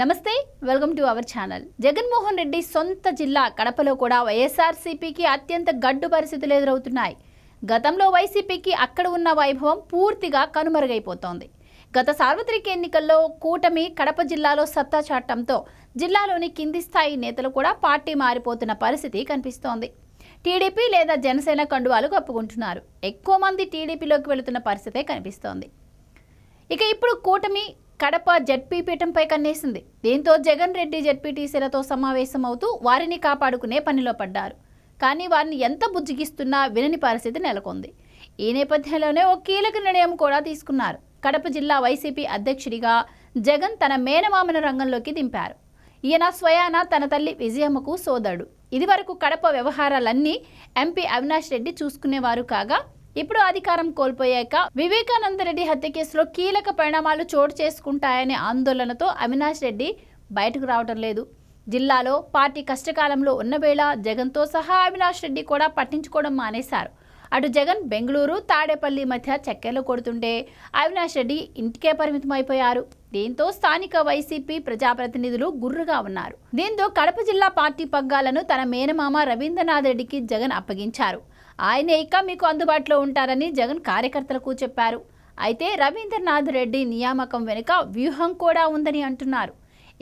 నమస్తే welcome to our channel. Jaganmohan Reddy సొంత జిల్లా కడపలో కూడా వైఎస్ఆర్సీపీకి అత్యంత గడ్డు పరిస్థితులు ఎదురవుతున్నాయి. గతంలో వైసీపీకి అక్కడ ఉన్న వైభవం పూర్తిగా కనుమరుగైపోతోంది. గత సార్వత్రిక ఎన్నికల్లో కూటమి కడప జిల్లాలో సత్తా చాటంతో జిల్లాలోని కింది స్థాయి నేతలు కూడా పార్టీ మారిపోతున్న పరిస్థితి కనిపిస్తోంది. టీడీపీ లేదా జనసేన కండువాలు కప్పుకుంటున్నారు. ఎక్కువ మంది టీడీపీలోకి వెళుతున్న పరిస్థితే కనిపిస్తోంది. ఇక ఇప్పుడు కూటమి కడప జడ్పీ పీఠంపై కన్నేసింది. దీంతో జగన్ రెడ్డి జడ్పీటీసీలతో సమావేశం అవుతూ వారిని కాపాడుకునే పనిలో పడ్డారు. కానీ వారిని ఎంత బుజ్జిగిస్తున్నా వినని పరిస్థితి నెలకొంది. ఈ నేపథ్యంలోనే ఓ కీలక నిర్ణయం కూడా తీసుకున్నారు. కడప జిల్లా వైసీపీ అధ్యక్షుడిగా జగన్ తన మేనమామను రంగంలోకి దింపారు. ఈయన స్వయాన తన తల్లి విజయమ్మకు సోదరుడు. ఇదివరకు కడప వ్యవహారాలన్నీ ఎంపీ అవినాష్ రెడ్డి చూసుకునేవారు కాగా ఇప్పుడు అధికారం కోల్పోయాక వివేకానంద రెడ్డి హత్య కేసులో కీలక పరిణామాలు చోటు చేసుకుంటాయనే ఆందోళనతో అవినాష్ రెడ్డి బయటకు రావడం లేదు. జిల్లాలో పార్టీ కష్టకాలంలో ఉన్న వేళ జగన్తో సహా అవినాష్ రెడ్డి కూడా పట్టించుకోవడం మానేశారు. అటు జగన్ బెంగళూరు తాడేపల్లి మధ్య చక్కెర్లు కొడుతుంటే అవినాష్ రెడ్డి ఇంటికే పరిమితం అయిపోయారు దీంతో స్థానిక వైసీపీ ప్రజాప్రతినిధులు గుర్రుగా ఉన్నారు. దీంతో కడప జిల్లా పార్టీ పగ్గాలను తన మేనమామ రవీంద్రనాథ్ రెడ్డికి జగన్ అప్పగించారు. ఆయనే ఇక మీకు అందుబాటులో ఉంటారని జగన్ కార్యకర్తలకు చెప్పారు. అయితే రవీంద్రనాథ్ రెడ్డి నియామకం వెనుక వ్యూహం కూడా ఉందని అంటున్నారు.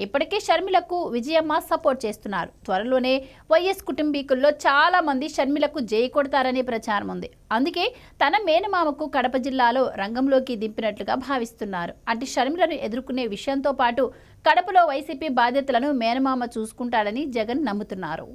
ఇప్పటికే షర్మిలకు విజయమ్మ సపోర్ట్ చేస్తున్నారు. త్వరలోనే వైఎస్ కుటుంబీకుల్లో చాలా మంది షర్మిలకు జై కొడతారనే ప్రచారం ఉంది. అందుకే తన మేనమామకు కడప జిల్లాలో రంగంలోకి దింపినట్లుగా భావిస్తున్నారు. అటు షర్మిలను ఎదుర్కొనే విషయంతో పాటు కడపలో వైసీపీ బాధ్యతలను మేనమామ చూసుకుంటాడని జగన్ నమ్ముతున్నారు.